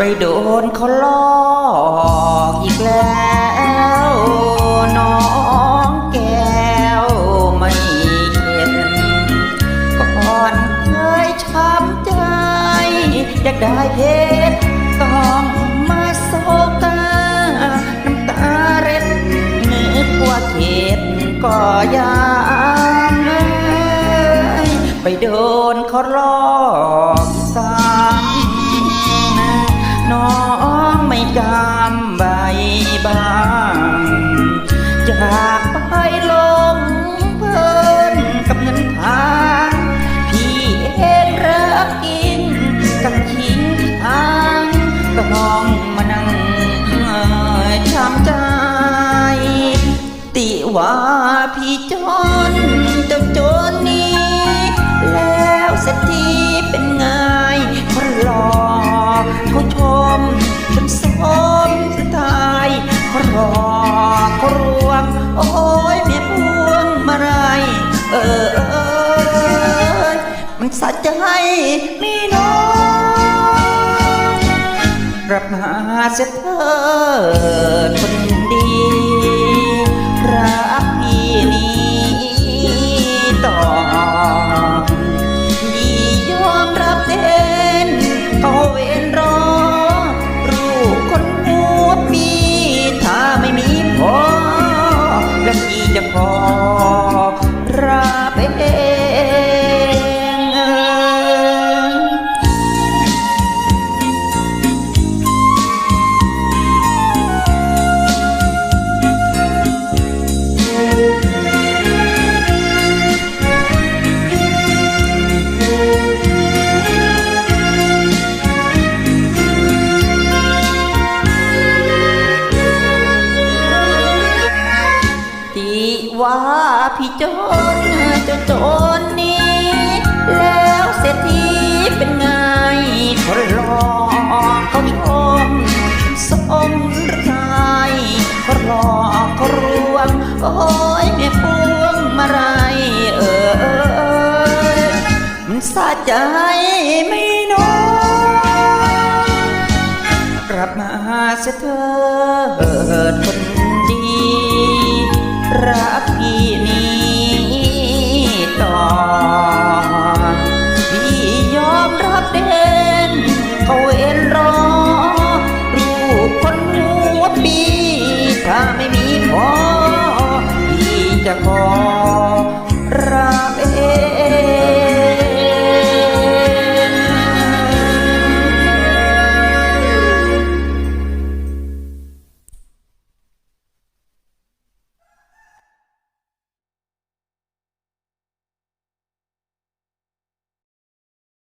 ไปโดนเขาลอกอีกแล้วน้องแก้วไม่เข็ดก่อนเคยช้ำใจ อยากได้เพชรต้องมาโศกาน้ำตาเร็ดนึกว่าเข็ดก็ยังไปโดนเขาลอก ว่าพี่จนเจ้าจนนี้ แล้วเศรษฐีเป็นไงคนหลอกเขาชมจนสมสไตล์เขารอเขารวง โอ้ยเมียพวงมาไรเออเออมันสะใจมีน้องรับมาเสียเถิดคน ว่าพี่จนจะจนนี้ แล้วเศรษฐีเป็นไงคนหลอกเขาชมสมรทายเขาหลอกเขารวงโอ้ยแม่พวงมาไรเออมันสะใจไม่น้อยกลับมาเสียเถิดคนดี รักพี่